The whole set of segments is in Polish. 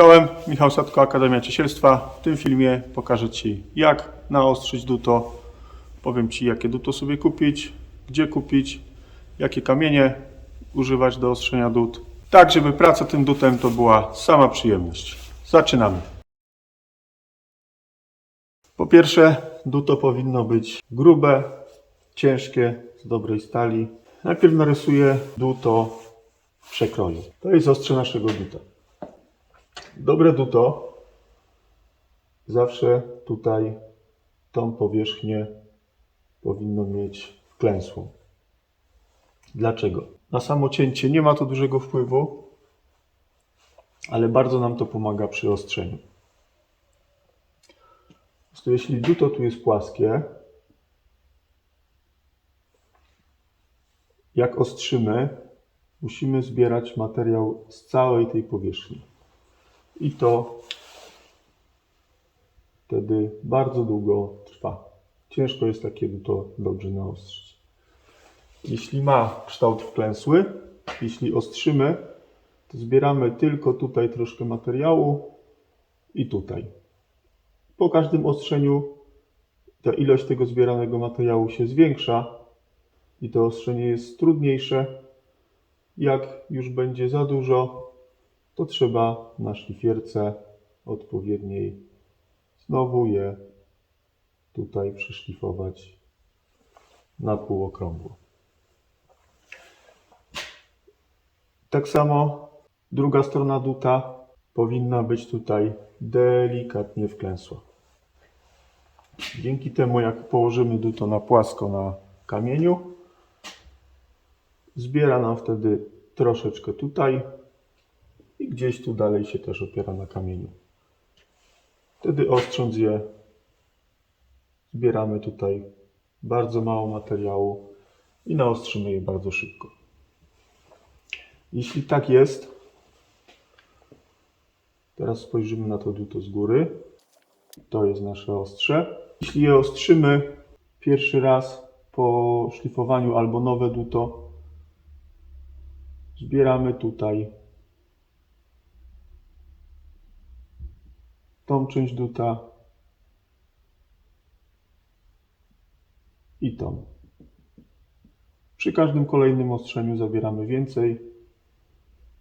Czołem, Michał Sadko, Akademia Ciesielstwa. W tym filmie pokażę Ci jak naostrzyć duto. Powiem Ci jakie duto sobie kupić, gdzie kupić, jakie kamienie używać do ostrzenia dut. Tak, żeby praca tym dutem to była sama przyjemność. Zaczynamy. Po pierwsze, duto powinno być grube, ciężkie, z dobrej stali. Najpierw narysuję duto w przekroju. To jest ostrze naszego duta. Dobre duto zawsze tutaj tą powierzchnię powinno mieć wklęsłą. Dlaczego? Na samo cięcie nie ma to dużego wpływu, ale bardzo nam to pomaga przy ostrzeniu. Prostu jeśli duto tu jest płaskie, jak ostrzymy, musimy zbierać materiał z całej tej powierzchni. I to wtedy bardzo długo trwa. Ciężko jest takie to dobrze naostrzyć. Jeśli ma kształt wklęsły, jeśli ostrzymy, to zbieramy tylko tutaj troszkę materiału i tutaj. Po każdym ostrzeniu ta ilość tego zbieranego materiału się zwiększa i to ostrzenie jest trudniejsze. Jak już będzie za dużo, to trzeba na szlifierce odpowiedniej znowu je tutaj przyszlifować na półokrągło. Tak samo druga strona duta powinna być tutaj delikatnie wklęsła. Dzięki temu, jak położymy duto na płasko na kamieniu, zbiera nam wtedy troszeczkę tutaj, i gdzieś tu dalej się też opiera na kamieniu. Wtedy ostrząc je, zbieramy tutaj bardzo mało materiału i naostrzymy je bardzo szybko. Jeśli tak jest, teraz spojrzymy na to duto z góry. To jest nasze ostrze. Jeśli je ostrzymy pierwszy raz po szlifowaniu albo nowe duto, zbieramy tutaj tą część duta i tą. Przy każdym kolejnym ostrzeniu zabieramy więcej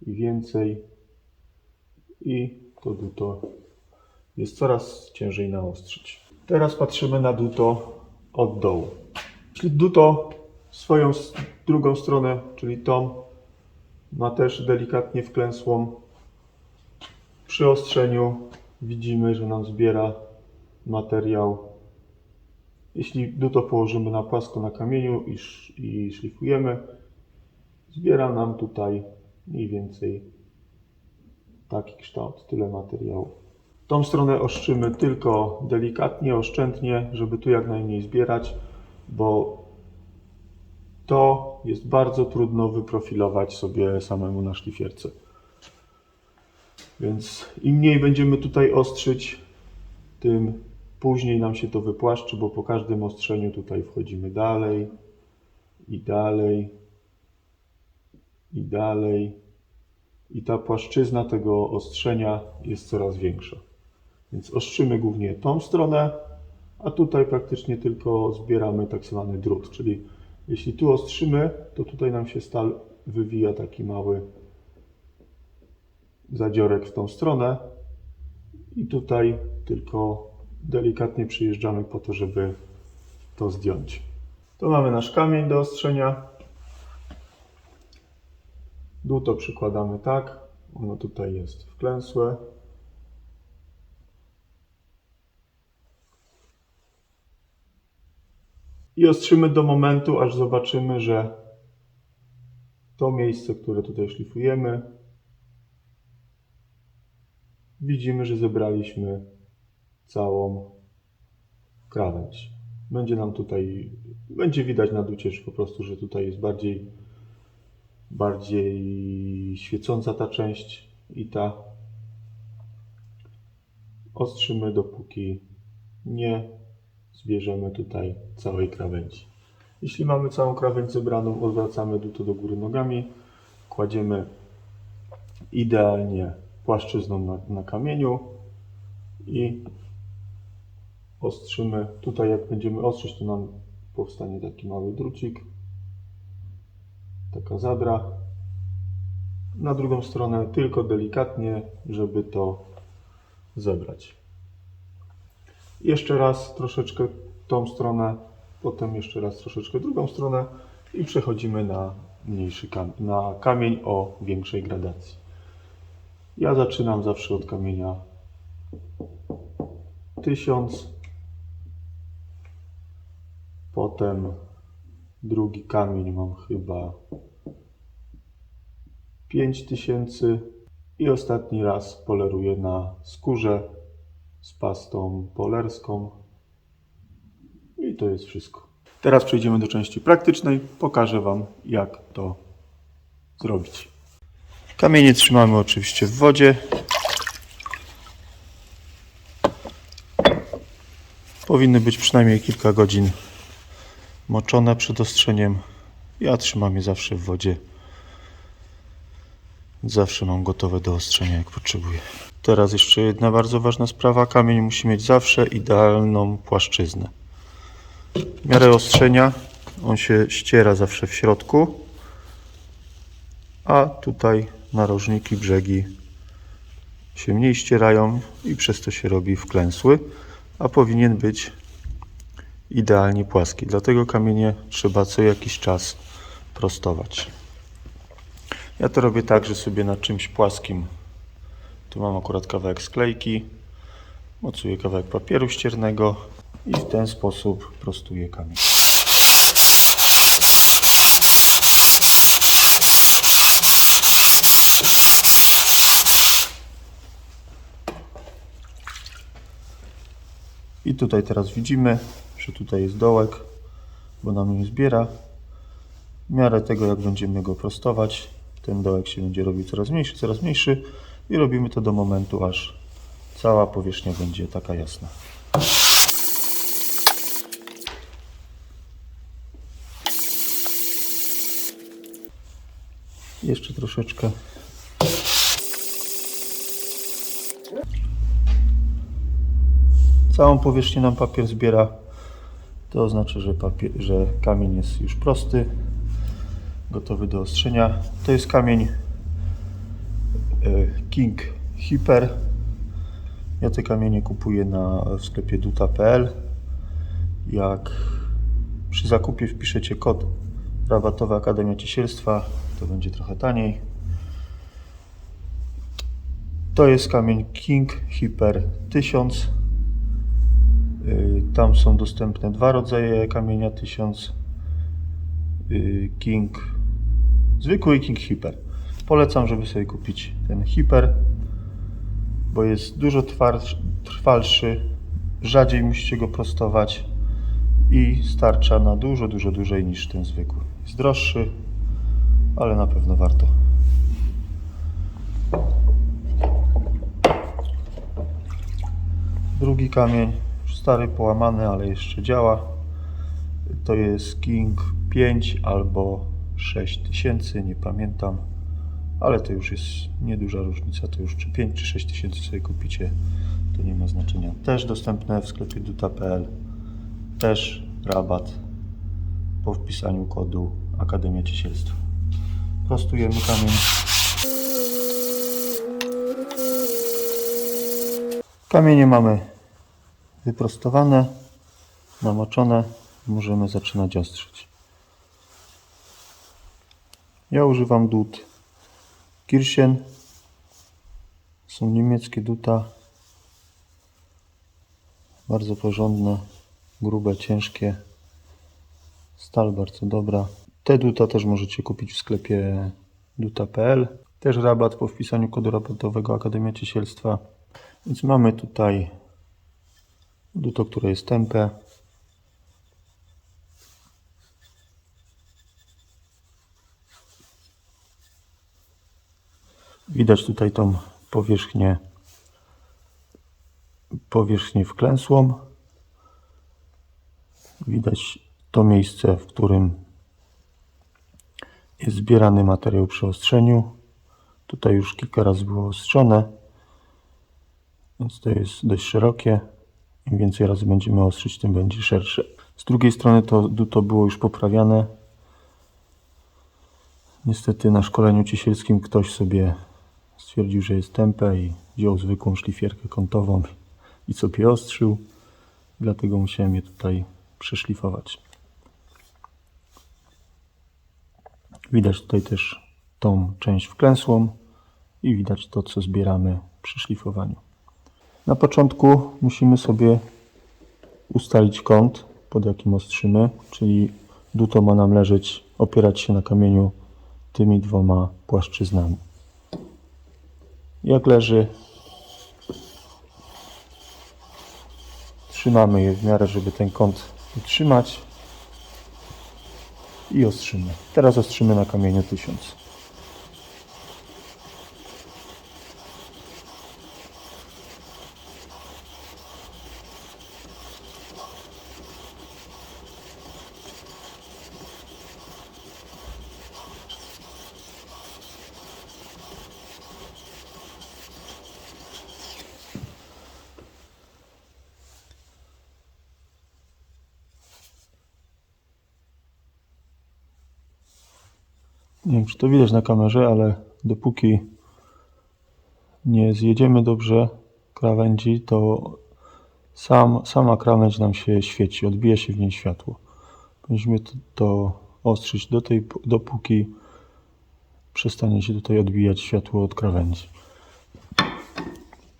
i więcej i to duto jest coraz ciężej naostrzyć. Teraz patrzymy na duto od dołu. Jeśli duto swoją drugą stronę, czyli tą, ma też delikatnie wklęsłą, przy ostrzeniu widzimy, że nam zbiera materiał. Jeśli duto położymy na płasko na kamieniu i, i szlifujemy, zbiera nam tutaj mniej więcej taki kształt, tyle materiału. Tą stronę oszczymy tylko delikatnie, oszczędnie, żeby tu jak najmniej zbierać, bo to jest bardzo trudno wyprofilować sobie samemu na szlifierce. Więc im mniej będziemy tutaj ostrzyć, tym później nam się to wypłaszczy, bo po każdym ostrzeniu tutaj wchodzimy dalej i dalej i dalej. I ta płaszczyzna tego ostrzenia jest coraz większa. Więc ostrzymy głównie tą stronę, a tutaj praktycznie tylko zbieramy tak zwany drut, czyli jeśli tu ostrzymy, to tutaj nam się stal wywija taki mały zadziorek w tą stronę i tutaj tylko delikatnie przyjeżdżamy po to, żeby to zdjąć. To mamy nasz kamień do ostrzenia. Dłuto przykładamy tak. Ono tutaj jest wklęsłe. I ostrzymy do momentu, aż zobaczymy, że to miejsce, które tutaj szlifujemy, widzimy, że zebraliśmy całą krawędź. Będzie nam tutaj, będzie widać na ducie, że po prostu, że tutaj jest bardziej, bardziej świecąca ta część i ta. Ostrzymy dopóki nie zbierzemy tutaj całej krawędzi. Jeśli mamy całą krawędź zebraną, odwracamy duto do góry nogami, kładziemy idealnie płaszczyzną na, na kamieniu i ostrzymy. Tutaj jak będziemy ostrzyć, to nam powstanie taki mały drucik, taka zadra. Na drugą stronę tylko delikatnie, żeby to zebrać. Jeszcze raz troszeczkę tą stronę, potem jeszcze raz troszeczkę drugą stronę i przechodzimy na mniejszy na kamień o większej gradacji. Ja zaczynam zawsze od kamienia 1000, potem drugi kamień mam chyba 5000 i ostatni raz poleruję na skórze z pastą polerską. I to jest wszystko. Teraz przejdziemy do części praktycznej. Pokażę Wam, jak to zrobić. Kamienie trzymamy oczywiście w wodzie. Powinny być przynajmniej kilka godzin moczone przed ostrzeniem. Ja trzymam je zawsze w wodzie. Zawsze mam gotowe do ostrzenia, jak potrzebuję. Teraz jeszcze jedna bardzo ważna sprawa. Kamień musi mieć zawsze idealną płaszczyznę. W miarę ostrzenia on się ściera zawsze w środku, a tutaj narożniki, brzegi się mniej ścierają i przez to się robi wklęsły, a powinien być idealnie płaski. Dlatego kamienie trzeba co jakiś czas prostować. Ja to robię tak, że sobie na czymś płaskim, tu mam akurat kawałek sklejki, mocuję kawałek papieru ściernego i w ten sposób prostuję kamień. Tutaj teraz widzimy, że tutaj jest dołek, bo nam nie zbiera. W miarę tego, jak będziemy go prostować, ten dołek się będzie robił coraz mniejszy, coraz mniejszy i robimy to do momentu, aż cała powierzchnia będzie taka jasna. Jeszcze troszeczkę. Całą powierzchnię nam papier zbiera. To oznacza, że, papier, że kamień jest już prosty, gotowy do ostrzenia. To jest kamień e, King Hyper. Ja te kamienie kupuję na, w sklepie duta.pl. Jak przy zakupie wpiszecie kod rabatowy Akademia Ciesielstwa, to będzie trochę taniej. To jest kamień King Hyper 1000. Y, Tam są dostępne dwa rodzaje kamienia 1000. Y, King zwykły i King Hyper. Polecam, żeby sobie kupić ten Hyper, bo jest dużo trwalszy, rzadziej musicie go prostować i starcza na dużo, dużo dłużej niż ten zwykły. Jest droższy, ale na pewno warto. Drugi kamień, stary, połamany, ale jeszcze działa. To jest King 5 albo 6000, nie pamiętam, ale to już jest nieduża różnica. To już czy 5 czy 6 tysięcy sobie kupicie, to nie ma znaczenia. Też dostępne w sklepie duta.pl, też rabat po wpisaniu kodu Akademia Ciesielstwa. Prostujemy kamień. Kamienie mamy wyprostowane, namoczone. Możemy zaczynać ostrzyć. Ja używam dud Kirchen. Są niemieckie duta. Bardzo porządne, grube, ciężkie. Stal bardzo dobra. Te duta też możecie kupić w sklepie duta.pl. Też rabat po wpisaniu kodu rabatowego Akademia Ciesielstwa. Więc mamy tutaj duto, które jest tępe. Widać tutaj tą powierzchnię powierzchnię wklęsłą. Widać to miejsce, w którym jest zbierany materiał przy ostrzeniu. Tutaj już kilka razy było ostrzone. Więc to jest dość szerokie. Im więcej razy będziemy ostrzyć, tym będzie szersze. Z drugiej strony to, to było już poprawiane. Niestety na szkoleniu ciesielskim ktoś sobie stwierdził, że jest tępe i wziął zwykłą szlifierkę kątową i sobie ostrzył. Dlatego musiałem je tutaj przeszlifować. Widać tutaj też tą część wklęsłą i widać to, co zbieramy przy szlifowaniu. Na początku musimy sobie ustalić kąt, pod jakim ostrzymy, czyli duto ma nam leżeć, opierać się na kamieniu tymi dwoma płaszczyznami. Jak leży, trzymamy je w miarę, żeby ten kąt utrzymać i ostrzymy. Teraz ostrzymy na kamieniu 1000. Nie wiem, czy to widać na kamerze, ale dopóki nie zjedziemy dobrze krawędzi, to sam, sama krawędź nam się świeci, odbija się w niej światło. Powinniśmy to, to ostrzyć do tej, dopóki przestanie się tutaj odbijać światło od krawędzi.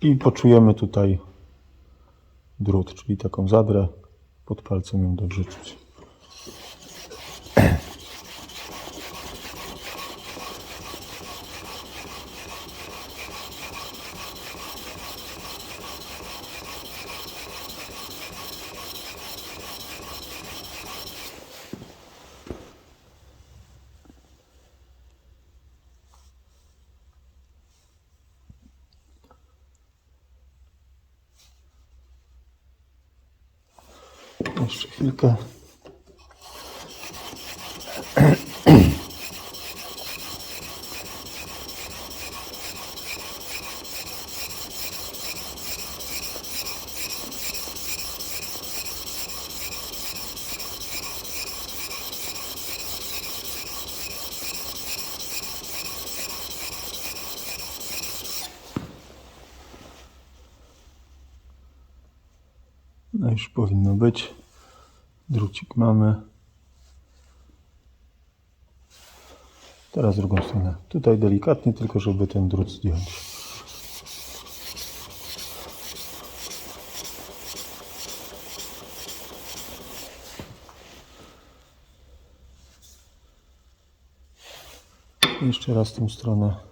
I poczujemy tutaj drut, czyli taką zadrę. Pod palcem ją dobrze czuć. Jeszcze chwilkę. No już powinno być. Drucik mamy. Teraz drugą stronę. Tutaj delikatnie, tylko żeby ten drut zdjąć. Jeszcze raz tą stronę.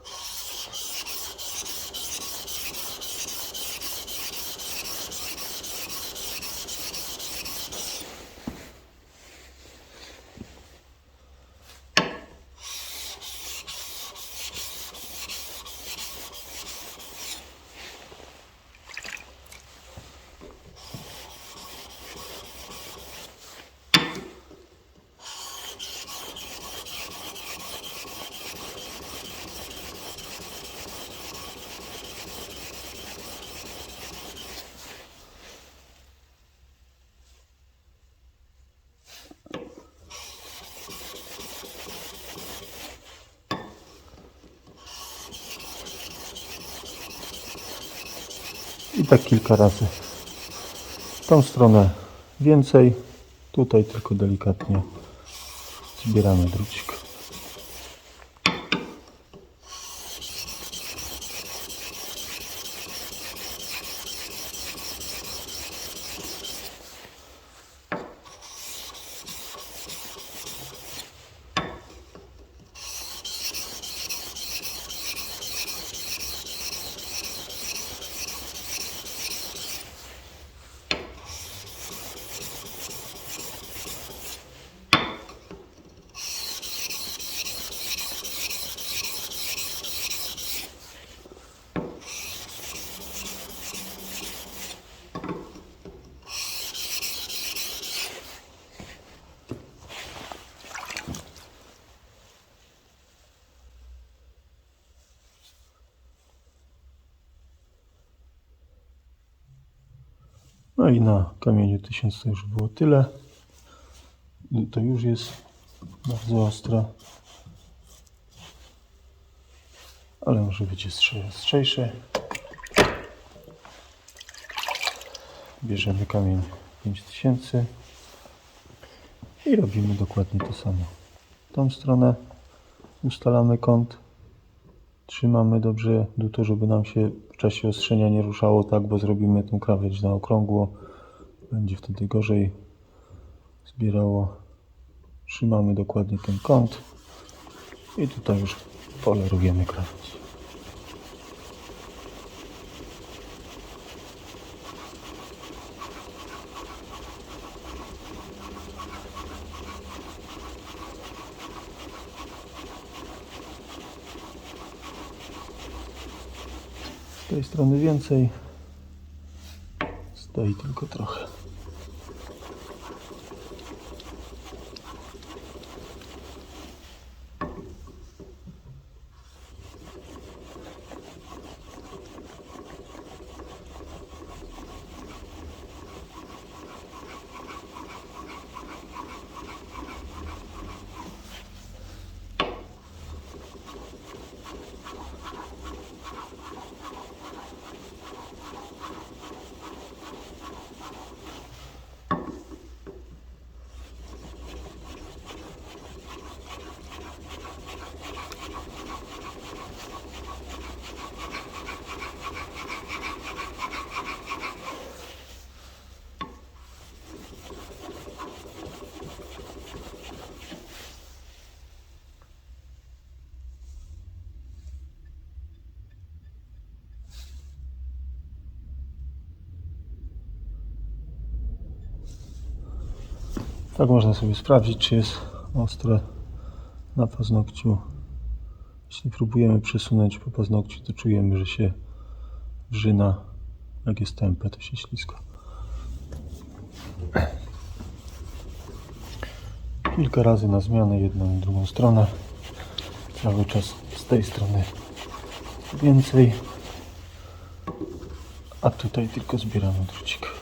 Tak kilka razy. W tą stronę więcej, tutaj tylko delikatnie zbieramy drucik. I na kamieniu 1000 to już było tyle. To już jest bardzo ostre. Ale może być ostrzejsze. Bierzemy kamień 5000 i robimy dokładnie to samo. Tą stronę ustalamy kąt. Trzymamy dobrze duto, żeby nam się w czasie ostrzenia nie ruszało tak, bo zrobimy tą krawędź na okrągło. Będzie wtedy gorzej zbierało. Trzymamy dokładnie ten kąt i tutaj już polerujemy krawędź. Z tej strony więcej. Tej tylko trochę. Tak można sobie sprawdzić, czy jest ostre na paznokciu. Jeśli próbujemy przesunąć po paznokciu, to czujemy, że się wrzyna. Jak jest tępe, to się ślisko. Kilka razy na zmianę, jedną i drugą stronę. Cały czas z tej strony więcej. A tutaj tylko zbieramy drucik.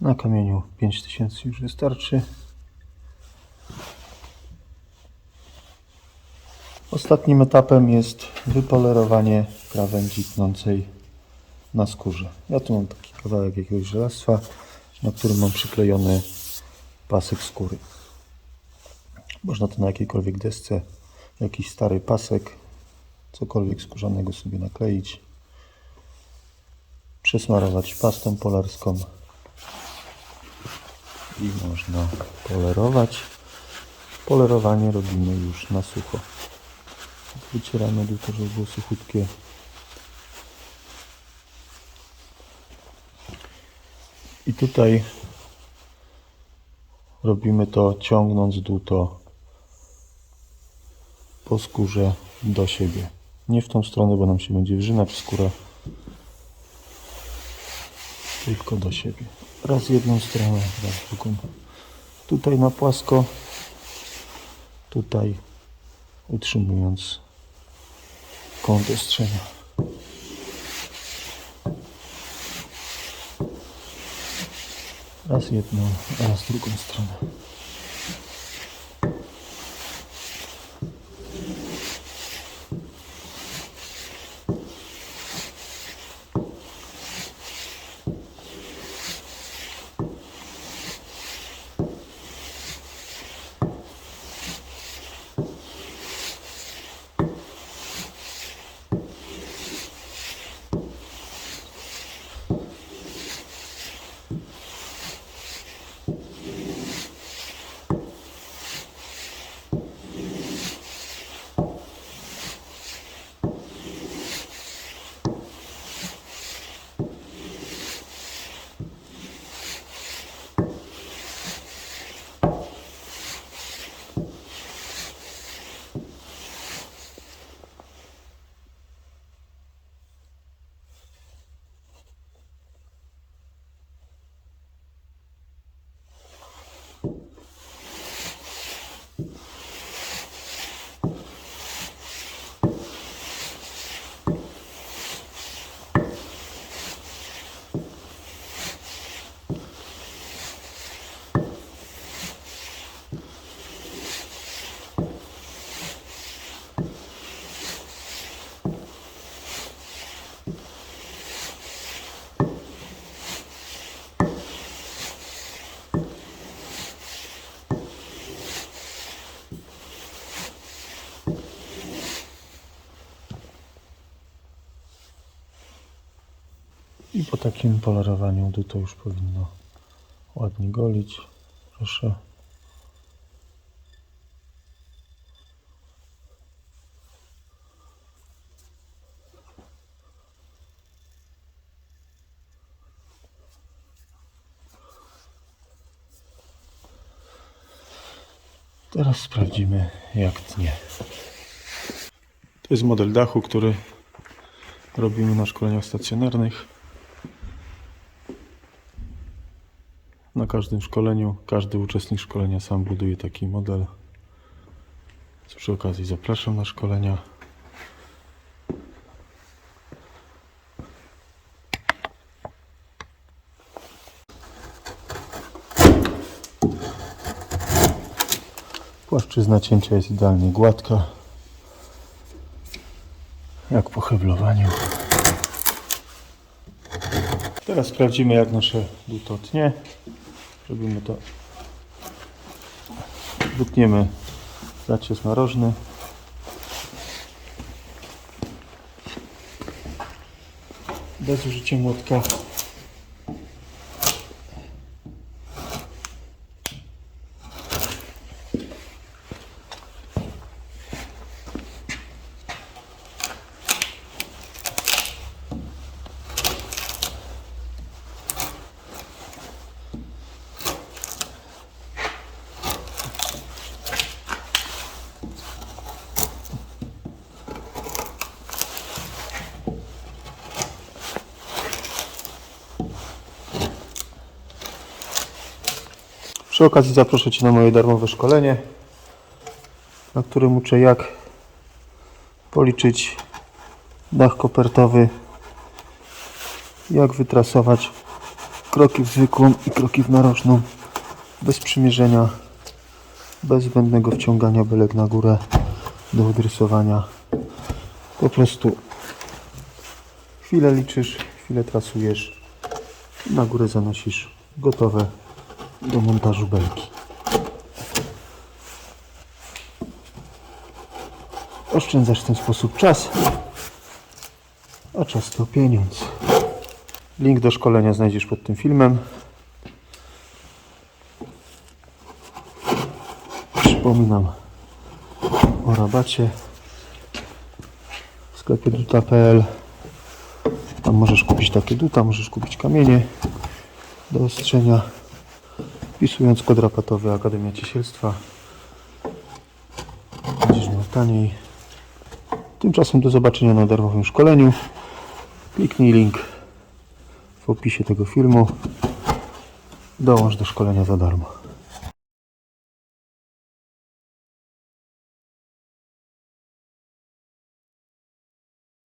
Na kamieniu 5000 już wystarczy. Ostatnim etapem jest wypolerowanie krawędzi tnącej na skórze. Ja tu mam taki kawałek jakiegoś żelastwa, na którym mam przyklejony pasek skóry. Można to na jakiejkolwiek desce, jakiś stary pasek, cokolwiek skórzanego sobie nakleić, przesmarować pastą polarską i można polerować. Polerowanie robimy już na sucho. Wycieramy tylko, żeby było suchutkie. I tutaj robimy to ciągnąc dłuto po skórze do siebie. Nie w tą stronę, bo nam się będzie wrzynać skóra, tylko do siebie. Raz jedną stronę, raz drugą. Tutaj na płasko, tutaj utrzymując kąt ostrzenia. Raz jedną, raz drugą stronę. I po takim polerowaniu to już powinno ładnie golić. Proszę. Teraz sprawdzimy jak tnie. To jest model dachu, który robimy na szkoleniach stacjonarnych. Każdym szkoleniu, każdy uczestnik szkolenia sam buduje taki model. Więc Przy okazji zapraszam na szkolenia. Płaszczyzna cięcia jest idealnie gładka. Jak po heblowaniu. Teraz sprawdzimy jak nasze duto tnie. Robimy to. Wytniemy zacies narożny. Bez użycia młotka. Przy okazji zaproszę Cię na moje darmowe szkolenie, na którym uczę jak policzyć dach kopertowy, jak wytrasować kroki w zwykłą i kroki w narożną, bez przymierzenia, bez zbędnego wciągania belek na górę do odrysowania. Po prostu chwilę liczysz, chwilę trasujesz, na górę zanosisz gotowe do montażu belki. Oszczędzasz w ten sposób czas, a czas to pieniądz. Link do szkolenia znajdziesz pod tym filmem. Przypominam o rabacie w sklepie duta.pl Tam możesz kupić takie duta, możesz kupić kamienie do ostrzenia wpisując kod rabatowy Akademia Ciesielstwa będziesz miał taniej. Tymczasem do zobaczenia na darmowym szkoleniu. Kliknij link w opisie tego filmu. Dołącz do szkolenia za darmo